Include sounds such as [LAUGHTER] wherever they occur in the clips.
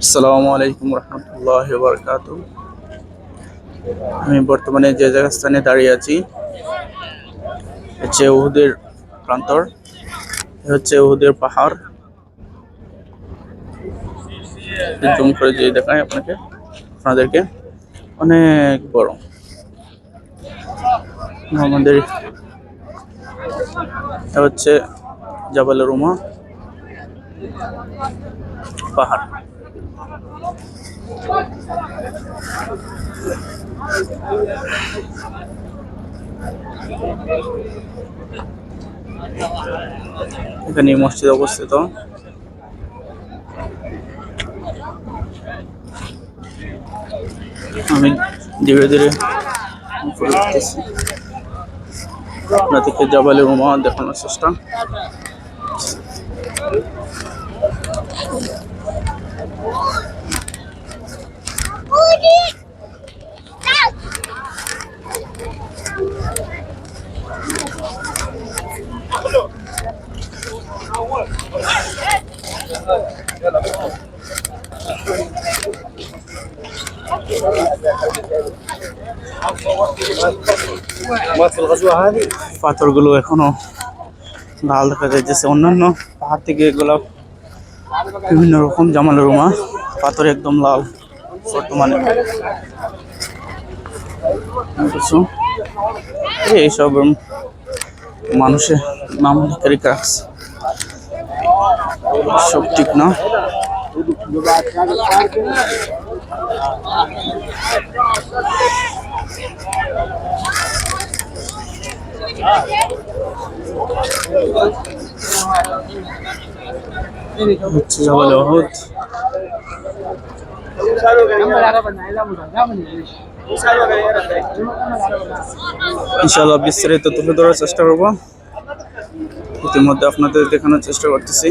আসসালামু আলাইকুম রহমতুল্লাহ বরকাত আমি বর্তমানে যে জায়গা স্থানে দাঁড়িয়ে আছি হচ্ছে উহুদের প্রান্তর হচ্ছে উহুদের পাহাড়। জুম করে যে দেখায় আপনাকে, আপনাদেরকে। অনেক বড়। আমাদের হচ্ছে জাবাল রুমা পাহাড়। এখানে মসজিদ অবস্থিত। আমি ধীরে ধীরে আপনাদেরকে জাবালে রুমা দেখানোর চেষ্টা। পাথরগুলো এখনও লাল দেখা যাইতেছে। অন্যান্য পাহাড় থেকে এগুলো বিভিন্ন রকম জামালের রুমা, পাথর একদম লাল বর্তমানে। বুঝছ? এইসব মানুষের নাম সব ঠিক না। ইনশাআল্লাহ বিস্তারিত তুলে ধরার চেষ্টা করব। ইতিমধ্যে আপনাদের দেখানোর চেষ্টা করতেছি।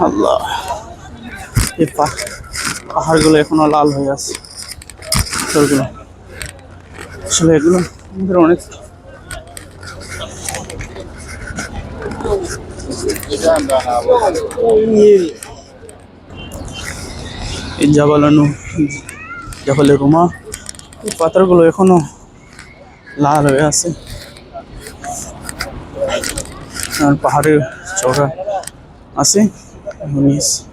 আল্লাহ এই পা- পাহাড়গুলো এখনও লাল হয়ে আছে। পাথরগুলো আসলে এগুলো আমাদের অনেক এই জাবালানু জাবালের রুমা, এই পাথরগুলো এখনও লাল হয়ে আছে। আর পাহাড়ের চওড়া আছে। المنيس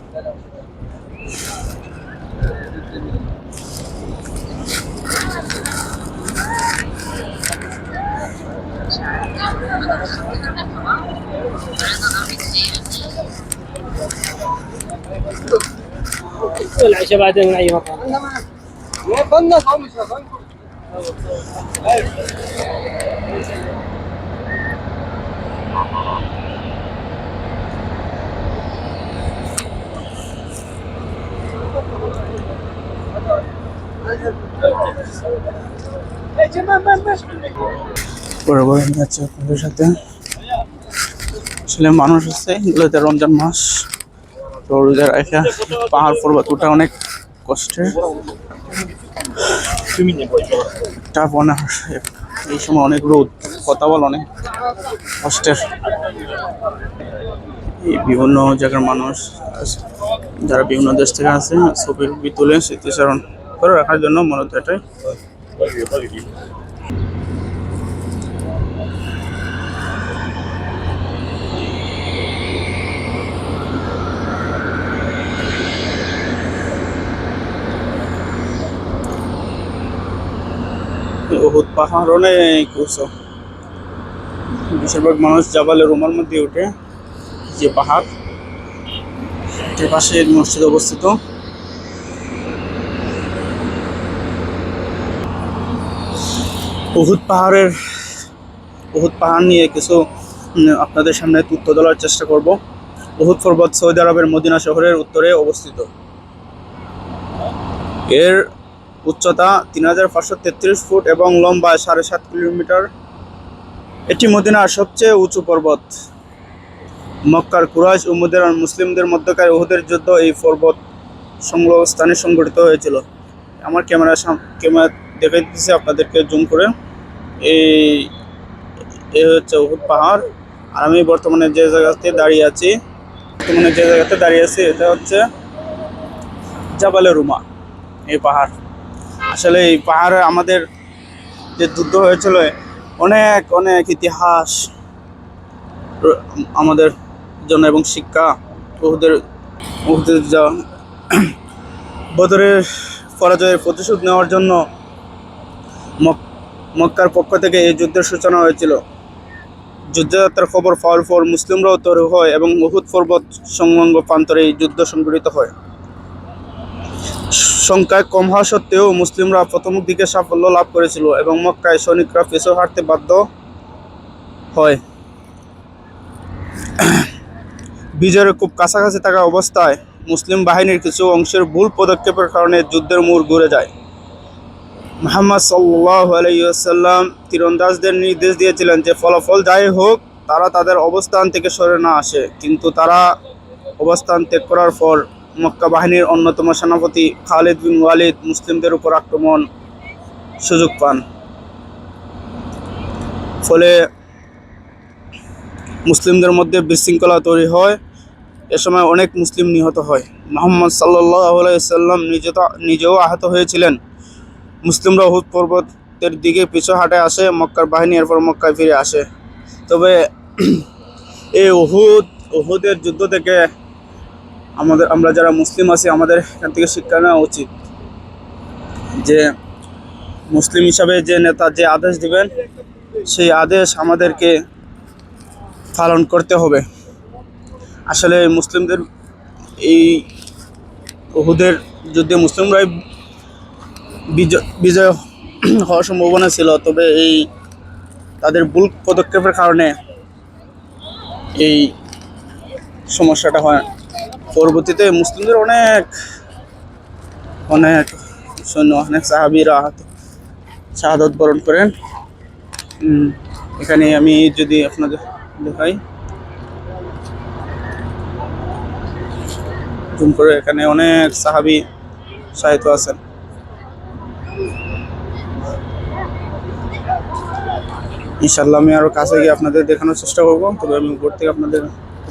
العشاء بعدين من أي مطعم. সাথে। মানুষ আছে এগুলোতে রমজান মাস। তো রোজা রাখা পাহাড় পর্বত ওঠা অনেক কষ্টের। এই সময় অনেক রোদ কথা বল অনেক কষ্টের। এই বিভিন্ন জায়গার মানুষ আছে, যারা বিভিন্ন দেশ থেকে আসে ছবি তুলে স্মৃতিচারণ করে রাখার জন্য মূলত এটাই। উহুদ পাহাড় অনেক উঁচু বেশিরভাগ মানুষ জাবালে রোমার মধ্যে উঠে যে পাহাড় পাশে মসজিদ অবস্থিত। উহুদ পাহাড়ের, উহুদ পাহাড় নিয়ে কিছু আপনাদের সামনে তথ্য তোলার চেষ্টা করব। উহুদ পর্বত সৌদি আরবের মদিনা শহরের উত্তরে অবস্থিত। এর উচ্চতা তিন হাজার পাঁচশো তেত্রিশ ফুট এবং লম্বা সাড়ে সাত কিলোমিটার। এটি মদিনার সবচেয়ে উঁচু পর্বত। মক্কার কুরাইশ ও মদিনার মুসলিমদের মধ্যকার উহুদের যুদ্ধ এই পর্বত সংলগ্ন স্থানে সংঘটিত হয়েছিল। আমার ক্যামেরা ক্যামেরা দেখাই দিচ্ছি আপনাদেরকে, জুম করে। এই হচ্ছে উহুদ পাহাড়। আর আমি বর্তমানে যে জায়গাতে দাঁড়িয়ে আছি, বর্তমানে যে জায়গাতে দাঁড়িয়ে আছি, এটা হচ্ছে জাবালে রুমা, এই পাহাড়। আসলে এই পাহাড়ে আমাদের যে যুদ্ধ হয়েছিল, অনেক অনেক ইতিহাস, আমাদের জন্য এবং শিক্ষা ওদের ওদের যা বদরের পরাজয়ের প্রতিশোধ নেওয়ার জন্য মক্কার পক্ষ থেকে এই যুদ্ধের সূচনা হয়েছিল। যুদ্ধযাত্রার খবর পাওয়ার পর মুসলিমরাও তৈরি হয় এবং উহুদ পর্বত সংলগ্ন প্রান্তরে এই যুদ্ধ সংঘটিত হয়। সংখ্যায় কম হওয়া সত্ত্বেও মুসলিমরা প্রথম দিকে সাফল্য লাভ করেছিল এবং মক্কায় সৈনিকরা পিছু হাঁটতে বাধ্য হয়। বিজয়ের খুব কাছাকাছি থাকা অবস্থায় মুসলিম বাহিনীর কিছু অংশের ভুল পদক্ষেপের কারণে যুদ্ধের মোড় ঘুরে যায়। মোহাম্মদ সাল্লাহ আলাইসাল্লাম তীরন্দাজদের নির্দেশ দিয়েছিলেন যে ফলাফল যাই হোক, তারা তাদের অবস্থান থেকে সরে না আসে। কিন্তু তারা অবস্থান ত্যাগ করার পর মক্কা বাহিনীর অন্যতম সেনাপতি খালিদ বিন ওয়ালিদ মুসলিমদের উপর আক্রমণ সুযোগ পান। ফলে মুসলিমদের মধ্যে বিশৃঙ্খলা তৈরি হয়। এ সময় অনেক মুসলিম নিহত হয়। মোহাম্মদ সাল্লাহ আলাইসাল্লাম নিজে নিজেও আহত হয়েছিলেন। মুসলিমরা হুদ পর্বতের দিকে পিছু হাটে আসে, মক্কার বাহিনী এরপর মক্কায় ফিরে আসে। তবে [CLEARS THROAT] এই উহুদ, উহুদের যুদ্ধ থেকে আমাদের, আমরা যারা মুসলিম আছি, আমাদের এখান থেকে শিক্ষা নেওয়া উচিত। যে মুসলিম হিসাবে যে নেতা যে আদেশ দিবেন, সেই আদেশ আমাদেরকে পালন করতে হবে। আসলে মুসলিমদের, এই উহুদের যুদ্ধে মুসলিমরাই বিজয় হওয়ার সম্ভাবনা ছিল, তবে এই তাদের ভুল পদক্ষেপের কারণে এই সমস্যাটা হয়। পরবর্তীতে মুসলিমদের অনেক অনেক সৈন্য, অনেক সাহাবিরা শাহাদত বরণ করেন। এখানে আমি যদি আপনাদের দেখাই। জুম করে এখানে অনেক সাহাবি সাহিত্য আছেন। ইনশাল্লাহ আমি আরও কাছে গিয়ে আপনাদের দেখানোর চেষ্টা করব। তবে আমি উপর থেকে আপনাদের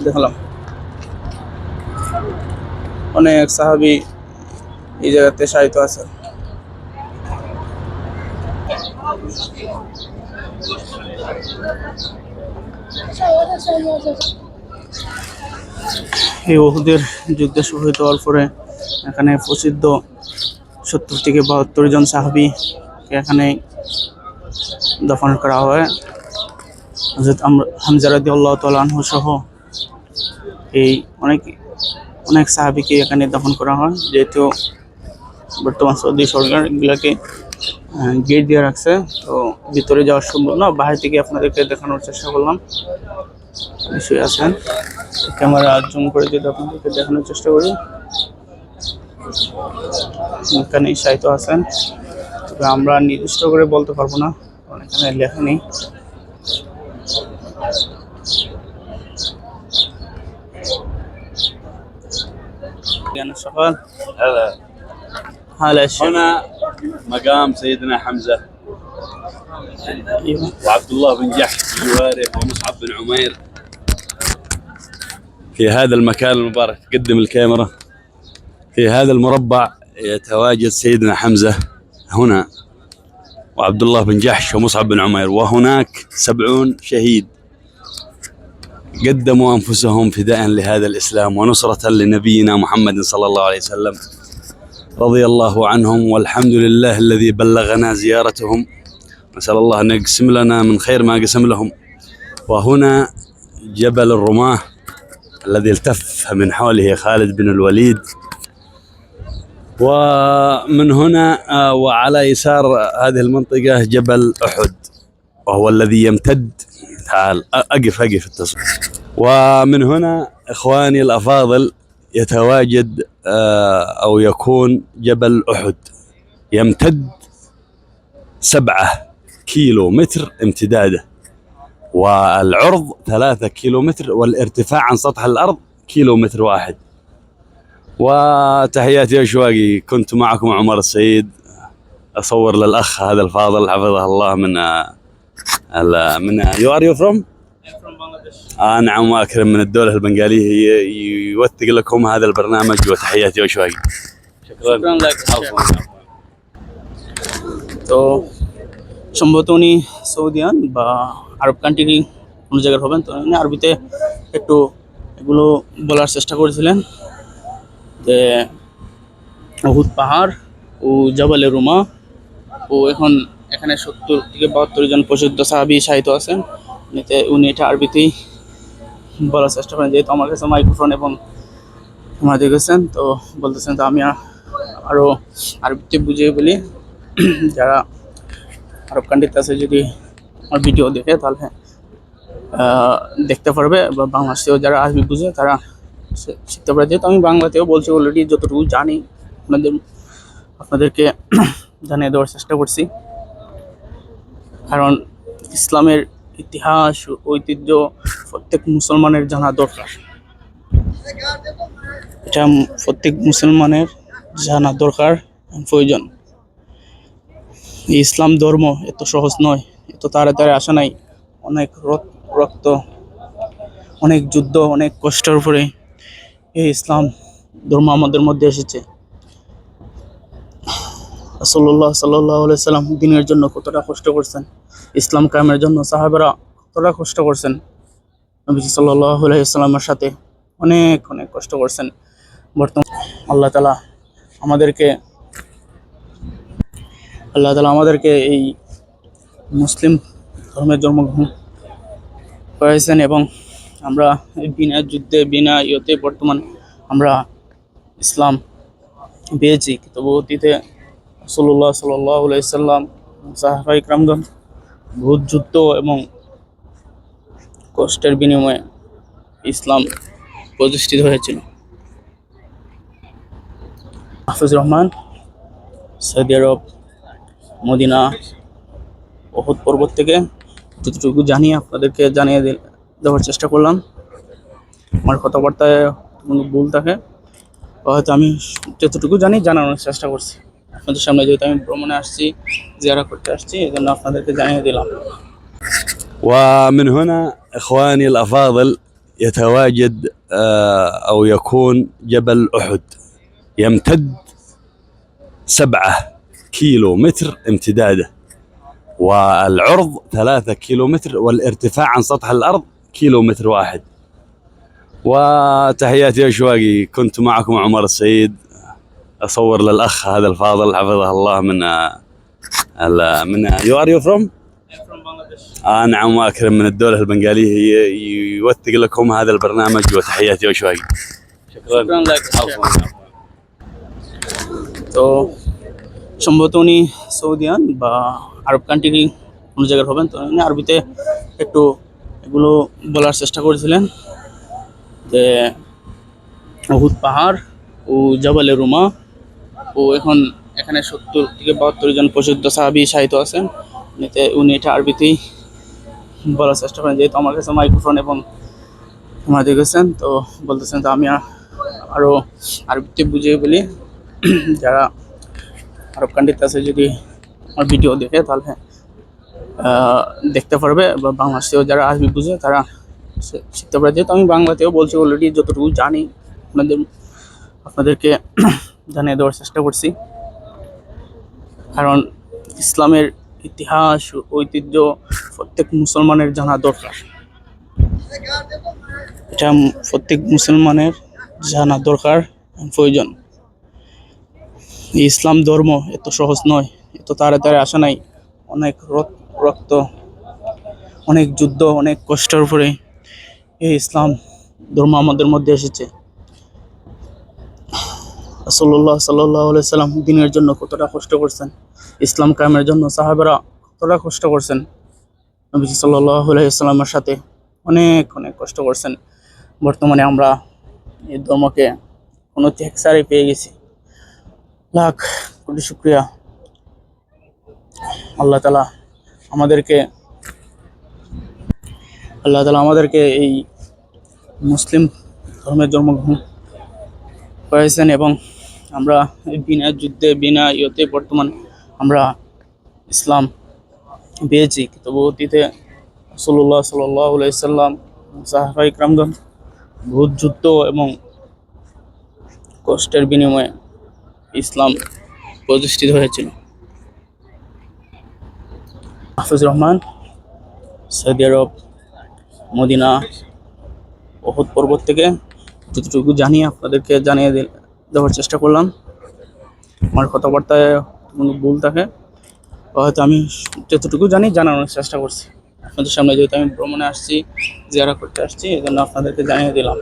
দেখালাম। অনেক সাহাবি এই জায়গাতে সাহিত্য আছে এই ওহুদের যুদ্ধ শুরু হতে হওয়ার পরে এখানে প্রসিদ্ধ সত্তর থেকে বাহাত্তর জন সাহাবি এখানে দফন করা হয়। হজরত হামজারাদি আল্লাহ তালহ সহ এই অনেক অনেক সাহাবিকে এখানে দফন করা হয়। যেহেতু বর্তমান সৌদি সরকার এগুলাকে গেট দিয়ে রাখছে, তো ভিতরে যাওয়া সম্ভব না। বাইরে থেকে আপনাদেরকে দেখানোর চেষ্টা করলাম। নিশ্চয়ই আছেন। ক্যামেরা জুম করে যদি আপনাদেরকে দেখানোর চেষ্টা করি। এখানে সাহিত্য আছেন। তবে আমরা নির্দিষ্ট করে বলতে পারব না। এখানে লেখা নেই জ্ঞান সকাল هذا هلا الشيخ هنا مقام سيدنا حمزة ايوه وعبد الله بن جحش بجواره ومصعب بن عمير في هذا المكان المبارك تقدم الكاميرا في هذا المربع يتواجد سيدنا حمزة هنا وعبد الله بن جحش ومصعب بن عمير. وهناك سبعون شهيد قدموا أنفسهم فداء لهذا الإسلام ونصرة لنبينا محمد صلى الله عليه وسلم رضي الله عنهم. والحمد لله الذي بلغنا زيارتهم. نسأل الله أن يقسم لنا من خير ما قسم لهم. وهنا جبل الرماة الذي التف من حوله خالد بن الوليد. ومن هنا آه، وعلى يسار هذه المنطقة جبل أحد وهو الذي يمتد. تعال أقف أقف التصوير ومن هنا إخواني الأفاضل يتواجد آه، أو يكون جبل أحد. يمتد سبعة كيلو متر امتداده والعرض ثلاثة كيلو متر والارتفاع عن سطح الأرض كيلو متر واحد. وتحياتي أشواقي كنت معكم عمر السيد اصور للاخ هذا الفاضل حفظه الله من آه، ال- من يو ار يو فروم؟ آه نعم واكرم من الدوله البنغاليه ي- يوثق لكم هذا البرنامج وتحياتي وشواقي شكرا شكراً لك। عفواً، عفواً। তো সম্ভবত উনি সৌদিয়ান বা আরব কান্ট্রি কোনো জায়গার হবেন তো উনি আরবিতে একটু এগুলো বলার চেষ্টা করেছিলেন যে অহুদ পাহাড় ও জবালে রুমা। ও এখন এখানে সত্তর থেকে বাহাত্তর জন প্রসিদ্ধ সাহাবি সাহিত্য আছেন। উনিতে উনি এটা আরবিতেই বলার চেষ্টা করেন, যেহেতু আমার কাছে মাইক্রোফোন এবং ক্যামেরা দেখেছেন তো বলতেছেন তো আমি আরও আরবিতে বুঝিয়ে বলি। যারা আরব কান্ট্রিতে আছে, যদি আমার ভিডিও দেখে, তাহলে দেখতে পারবে বা বাংলাদেশেও যারা আরবি বুঝে, তারা শিখতে পারে যেহেতু আমি বাংলাতেও বলছি অলরেডি যতটুকু জানি, আপনাদের, আপনাদেরকে [CLEARS THROAT] জানিয়ে দেওয়ার চেষ্টা করছি। কারণ ইসলামের ইতিহাস, ঐতিহ্য প্রত্যেক মুসলমানের জানা দরকার। এটা প্রত্যেক মুসলমানের জানা দরকার প্রয়োজন। ইসলাম ধর্ম এত সহজ নয়, এত তাড়াতাড়ি আসা নাই। অনেক রক- রক্ত, অনেক যুদ্ধ, অনেক কষ্টের উপরে এই ইসলাম ধর্ম আমাদের মধ্যে এসেছে। সাল্লাহ সাল্লাহ সাল্লাম দিনের জন্য কতটা কষ্ট করছেন, ইসলাম কায়েমের জন্য সাহাবেরা কতটা কষ্ট করছেন নবী সাল্লাহ সাল্লামের সাথে অনেক অনেক কষ্ট করছেন। বর্তমান আল্লাহ তালা আমাদেরকে, আল্লাহ তালা আমাদেরকে এই মুসলিম ধর্মের জন্মগ্রহণ করেছেন এবং আমরা বিনা যুদ্ধে, বিনা ইয়েতে বর্তমান আমরা ইসলাম পেয়েছি। তবু অতীতে সল্লাহ সাল্লাহ সাল্লাম সাহাফা ইকরামগণ বহুত যুদ্ধ এবং কষ্টের বিনিময়ে ইসলাম প্রতিষ্ঠিত হয়েছিল। Hafiz Rahman, Saudi Arab, Medina বহুত পর্বত থেকে যতটুকু জানি আপনাদেরকে জানিয়ে দে- দেওয়ার চেষ্টা করলাম আমার কথাবার্তায় কোনো ভুল থাকে বা হয়তো আমি যতটুকু জানি জানানোর চেষ্টা করছি আপনাদের সামনে যেহেতু আমি ভ্রমণে আসছি জিয়ারা করতে আসছি এই জন্য আপনাদেরকে জানিয়ে দিলাম ومن هنا اخواني الافاضل يتواجد آه، او يكون جبل احد يمتد سبعة كيلو متر امتداده والعرض ثلاثة كيلو متر والارتفاع عن سطح الأرض كيلو متر واحد وتحياتي أشواقي كنت معكم عمر السيد أصور للأخ هذا الفاضل حفظه الله من آه، ال- من يو ار يو فروم؟ آه نعم واكرم من الدوله البنغاليه ي- يوثق لكم هذا البرنامج وتحياتي وشواقي شكرا شكراً لك. عفواً، عفواً. তো সম্ভবত উনি সৌদিয়ান বা আরব কান্ট্রি কোনো জায়গার হবেন তো উনি আরবিতে একটু এগুলো বলার চেষ্টা করেছিলেন যে অহুদ পাহাড় ও জাবালে রুমা ও এখন এখানে সত্তর থেকে বাহাত্তর জন প্রসিদ্ধ সাহাবি সাহিত্য আছেন। উনিতে উনি এটা আরবিতেই বলার চেষ্টা করেন, যেহেতু আমার কাছে মাইক্রোফোন এবং ক্যামেরা দেখেছেন তো বলতেছেন তো আমি আরও আরবিতে বুঝিয়ে বলি। যারা আরব কান্ট্রিতে আছে, যদি আমার ভিডিও দেখে, তাহলে দেখতে পারবে বা বাংলাদেশেও যারা আসবে বুঝে তারা শিখতে পারে যেহেতু আমি বাংলাতেও বলছি অলরেডি যতটুকু জানি, আপনাদের, আপনাদেরকে [CLEARS THROAT] জানিয়ে দেওয়ার চেষ্টা করছি। কারণ ইসলামের ইতিহাস, ঐতিহ্য প্রত্যেক মুসলমানের জানা দরকার। এটা প্রত্যেক মুসলমানের জানা দরকার প্রয়োজন। ইসলাম ধর্ম এত সহজ নয়, এত তাড়াতাড়ি আসা নাই, অনেক রক- রক্ত, অনেক যুদ্ধ, অনেক কষ্টের উপরে এই ইসলাম ধর্ম আমাদের মধ্যে এসেছে। সাল্লাহ সাল্লাহ সাল্লাম দিনের জন্য কতটা কষ্ট করছেন, ইসলাম কায়েমের জন্য সাহাবেরা কতটা কষ্ট করছেন নবী সাল্লাহ সাল্লামের সাথে অনেক অনেক কষ্ট করছেন। বর্তমানে আমরা এই ধর্মকে কোনো ত্যাগসারে পেয়ে গেছি। লাখ কোটি শুক্রিয়া। আল্লাহ তালা আমাদেরকে, আল্লাহ তালা আমাদেরকে এই মুসলিম ধর্মের জন্মগ্রহণ করেছেন এবং আমরা বিনা যুদ্ধে, বিনা ইয়েতে বর্তমান আমরা ইসলাম পেয়েছি। তবু অতীতে সাল্লাহ সাল্লাম সাহাবা ইকরামগণ বহুত যুদ্ধ এবং কষ্টের বিনিময়ে ইসলাম প্রতিষ্ঠিত হয়েছিল। Hafiz Rahman, Saudi Arab, Medina বহুত পর্বত থেকে যতটুকু জানি আপনাদেরকে জানিয়ে দেওয়ার চেষ্টা করলাম। আমার কথাবার্তায় কোনো ভুল থাকে হয়তো আমি যতটুকু জানি জানানোর চেষ্টা করছি। আপনাদের সামনে যেহেতু আমি ভ্রমণে আসছি জিয়ারা করতে আসছি এই জন্য আপনাদেরকে জানিয়ে দিলাম।